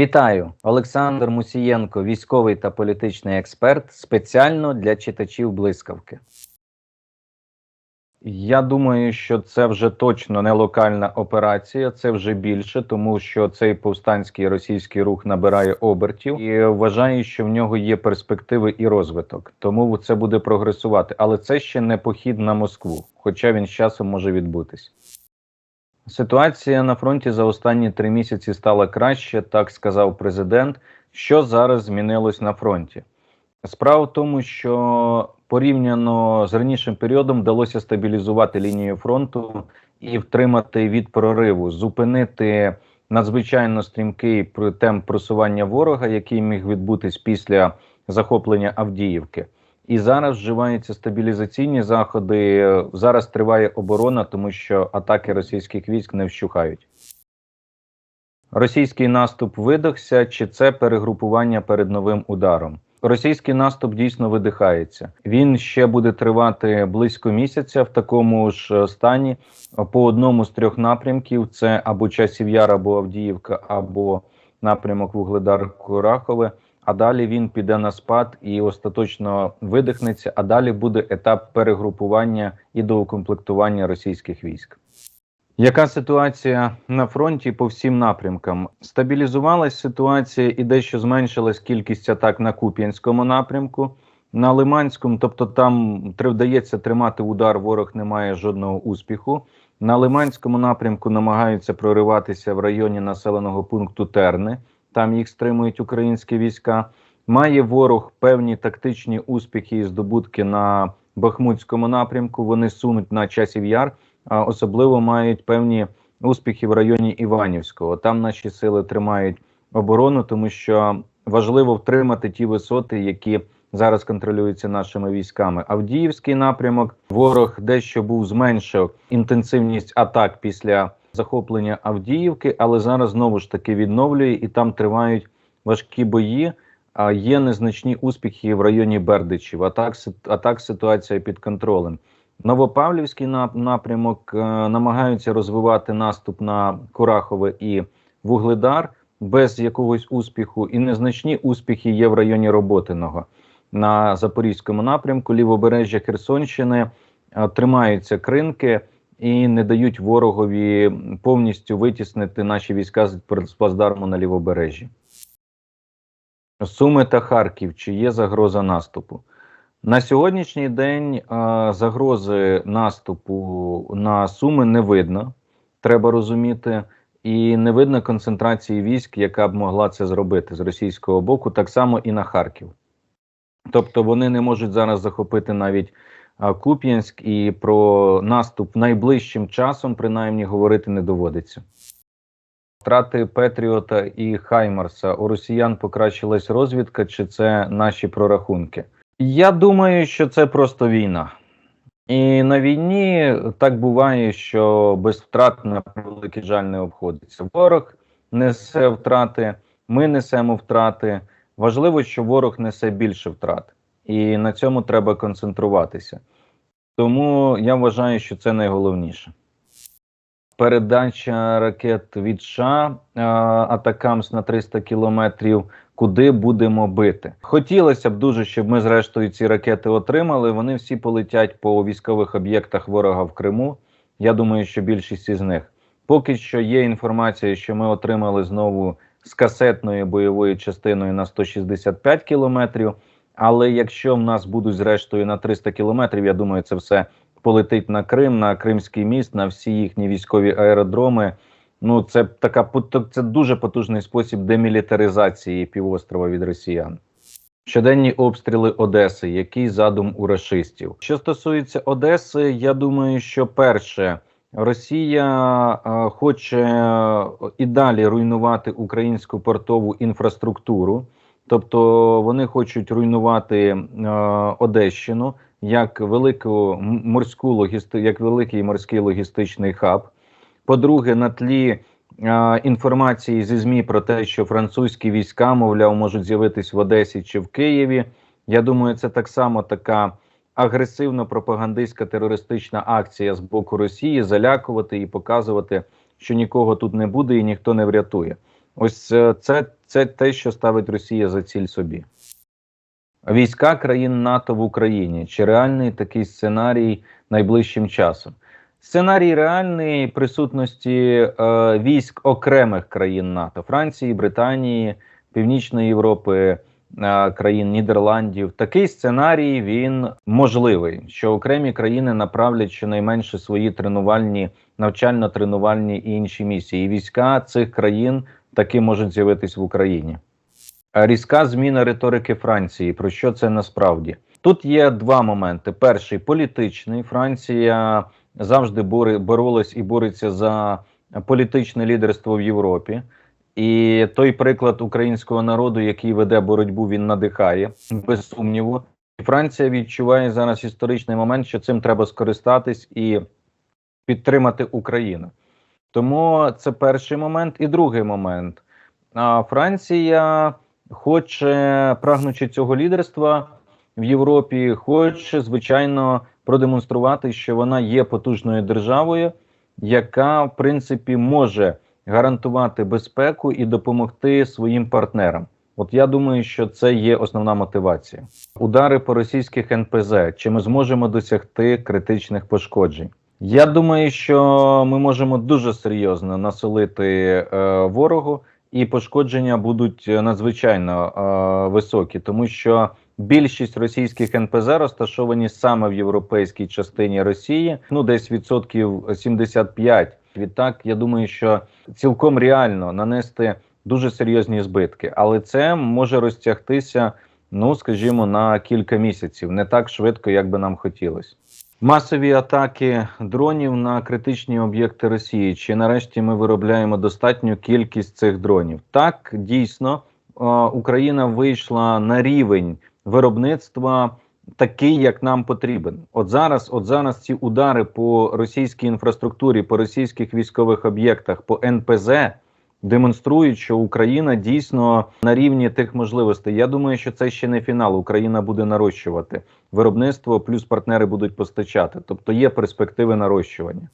Вітаю, Олександр Мусієнко, військовий та політичний експерт, спеціально для читачів блискавки. Я думаю, що це вже точно не локальна операція, це вже більше, тому що цей повстанський російський рух набирає обертів і вважаю, що в нього є перспективи і розвиток. Тому це буде прогресувати. Але це ще не похід на Москву, хоча він з часом може відбутись. Ситуація на фронті за останні три місяці стала краще, так сказав президент. Що зараз змінилось на фронті? Справа в тому, що порівняно з ранішим періодом вдалося стабілізувати лінію фронту і втримати від прориву, зупинити надзвичайно стрімкий темп просування ворога, який міг відбутись після захоплення Авдіївки. І зараз вживаються стабілізаційні заходи. Зараз триває оборона, тому що атаки російських військ не вщухають. Російський наступ видохся, чи це перегрупування перед новим ударом? Російський наступ дійсно видихається. Він ще буде тривати близько місяця в такому ж е, стані. По одному з трьох напрямків: це або Часів Яр, або Авдіївка, або напрямок Вугледар Курахове. А далі він піде на спад і остаточно видихнеться. А далі буде етап перегрупування і доукомплектування російських військ. Яка ситуація на фронті по всім напрямкам? Стабілізувалась ситуація і дещо зменшилась кількість атак на Куп'янському напрямку. На Лиманському, тобто там вдається тримати удар, ворог не має жодного успіху. На Лиманському напрямку намагаються прориватися в районі населеного пункту Терни. Там їх стримують українські війська. Має ворог певні тактичні успіхи і здобутки на Бахмутському напрямку. Вони сунуть на часів яр а особливо мають певні успіхи в районі Іванівського. Там наші сили тримають оборону, тому що важливо втримати ті висоти, які зараз контролюються нашими військами. Авдіївський напрямок ворог дещо був зменшив інтенсивність атак після захоплення Авдіївки, але зараз знову ж таки відновлює і там тривають важкі бої. А є незначні успіхи в районі Бердичів. А так, а так ситуація під контролем. Новопавлівський напрямок е, намагаються розвивати наступ на Курахове і Вугледар без якогось успіху, і незначні успіхи є в районі Роботиного на Запорізькому напрямку. Лівобережжя Херсонщини е, тримаються кринки і не дають ворогові повністю витіснити наші війська з плацдарму на лівобережжі. Суми та Харків. Чи є загроза наступу? На сьогоднішній день загрози наступу на Суми не видно, треба розуміти, і не видно концентрації військ, яка б могла це зробити з російського боку, так само і на Харків. Тобто вони не можуть зараз захопити навіть Куп'янськ, і про наступ найближчим часом, принаймні, говорити не доводиться. Втрати Петріота і Хаймарса у росіян покращилась розвідка, чи це наші прорахунки? Я думаю, що це просто війна. І на війні так буває, що без втрат на великий жаль не обходиться. Ворог несе втрати, ми несемо втрати. Важливо, що ворог несе більше втрат, і на цьому треба концентруватися. Тому я вважаю, що це найголовніше. Передача ракет від США е, Атакамс на 300 кілометрів. Куди будемо бити? Хотілося б дуже, щоб ми зрештою ці ракети отримали. Вони всі полетять по військових об'єктах ворога в Криму. Я думаю, що більшість із них. Поки що є інформація, що ми отримали знову з касетною бойовою частиною на 165 кілометрів. Але якщо в нас будуть зрештою на 300 кілометрів, я думаю, це все полетить на Крим, на Кримський міст, на всі їхні військові аеродроми. Ну, це така це дуже потужний спосіб демілітаризації півострова від росіян. Щоденні обстріли Одеси, який задум у рашистів. Що стосується Одеси, я думаю, що перше Росія хоче і далі руйнувати українську портову інфраструктуру, тобто вони хочуть руйнувати е, Одещину як велику морську логісти, як великий морський логістичний хаб. По-друге, на тлі е, інформації зі ЗМІ про те, що французькі війська, мовляв, можуть з'явитись в Одесі чи в Києві. Я думаю, це так само така агресивно пропагандистська терористична акція з боку Росії залякувати і показувати, що нікого тут не буде і ніхто не врятує. Ось е, це, Це те, що ставить Росія за ціль собі. Війська країн НАТО в Україні. Чи реальний такий сценарій найближчим часом? Сценарій реальний присутності е, військ окремих країн НАТО Франції, Британії, Північної Європи, е, країн Нідерландів. Такий сценарій він можливий, що окремі країни направлять щонайменше свої тренувальні, навчально-тренувальні і інші місії. І війська цих країн таки можуть з'явитись в Україні. Е, Різка зміна риторики Франції. Про що це насправді? Тут є два моменти: перший політичний. Франція завжди боролась і бореться за політичне лідерство в Європі. І той приклад українського народу, який веде боротьбу, він надихає без сумніву. Франція відчуває зараз історичний момент, що цим треба скористатись і підтримати Україну. Тому це перший момент. І другий момент. А Франція хоче, прагнучи цього лідерства в Європі, хоче, звичайно, продемонструвати, що вона є потужною державою, яка, в принципі, може гарантувати безпеку і допомогти своїм партнерам. От я думаю, що це є основна мотивація. Удари по російських НПЗ. Чи ми зможемо досягти критичних пошкоджень? Я думаю, що ми можемо дуже серйозно насолити е, ворогу, і пошкодження будуть надзвичайно е, високі, тому що більшість російських НПЗ розташовані саме в європейській частині Росії, ну десь відсотків 75. Відтак, я думаю, що цілком реально нанести дуже серйозні збитки, але це може розтягтися, ну скажімо, на кілька місяців, не так швидко, як би нам хотілося. Масові атаки дронів на критичні об'єкти Росії. Чи нарешті ми виробляємо достатню кількість цих дронів? Так, дійсно, Україна вийшла на рівень виробництва такий, як нам потрібен. От зараз, от зараз ці удари по російській інфраструктурі, по російських військових об'єктах, по НПЗ демонструють, що Україна дійсно на рівні тих можливостей. Я думаю, що це ще не фінал. Україна буде нарощувати виробництво, плюс партнери будуть постачати. Тобто є перспективи нарощування.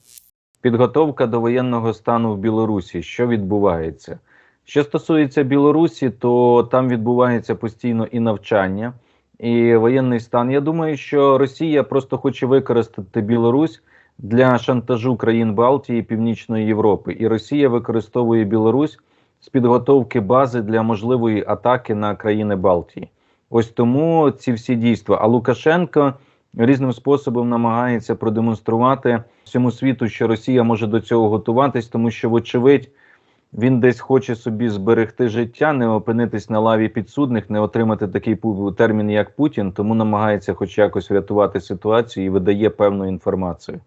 Підготовка до воєнного стану в Білорусі. Що відбувається? Що стосується Білорусі, то там відбувається постійно і навчання, і воєнний стан. Я думаю, що Росія просто хоче використати Білорусь для шантажу країн Балтії Північної Європи. І Росія використовує Білорусь з підготовки бази для можливої атаки на країни Балтії. Ось тому ці всі дійства. А Лукашенко різним способом намагається продемонструвати всьому світу, що Росія може до цього готуватись, тому що, вочевидь, він десь хоче собі зберегти життя, не опинитись на лаві підсудних, не отримати такий термін, як Путін, тому намагається, хоч якось врятувати ситуацію і видає певну інформацію.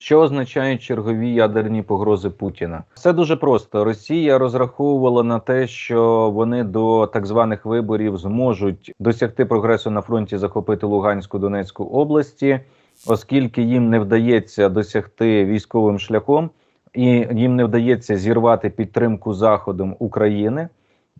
Що означають чергові ядерні погрози Путіна? Все дуже просто. Росія розраховувала на те, що вони до так званих виборів зможуть досягти прогресу на фронті, захопити Луганську Донецьку області, оскільки їм не вдається досягти військовим шляхом і їм не вдається зірвати підтримку Заходом України.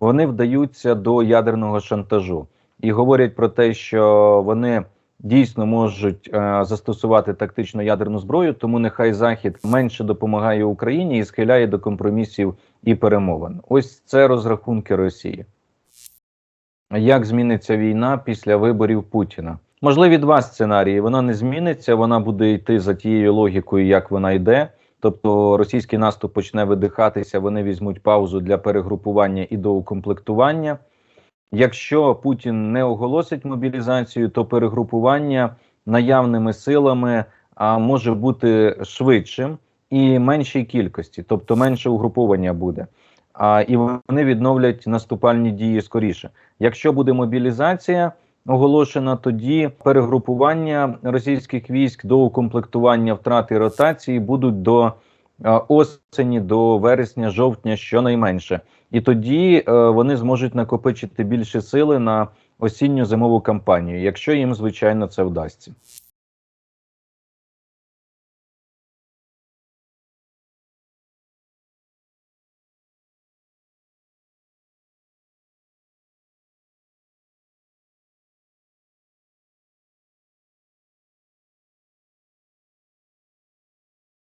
Вони вдаються до ядерного шантажу і говорять про те, що вони дійсно можуть е, застосувати тактичну ядерну зброю, тому нехай Захід менше допомагає Україні і схиляє до компромісів і перемовин. Ось це розрахунки Росії. Як зміниться війна після виборів Путіна? Можливі два сценарії. Вона не зміниться, вона буде йти за тією логікою, як вона йде. Тобто російський наступ почне видихатися, вони візьмуть паузу для перегрупування і доукомплектування. Якщо Путін не оголосить мобілізацію, то перегрупування наявними силами а, може бути швидшим і меншій кількості, тобто менше угруповання буде. А, І вони відновлять наступальні дії скоріше. Якщо буде мобілізація оголошена, тоді перегрупування російських військ до укомплектування втрати ротації будуть до осені, до вересня, жовтня, щонайменше. І тоді е, вони зможуть накопичити більше сили на осінню зимову кампанію, якщо їм звичайно це вдасться.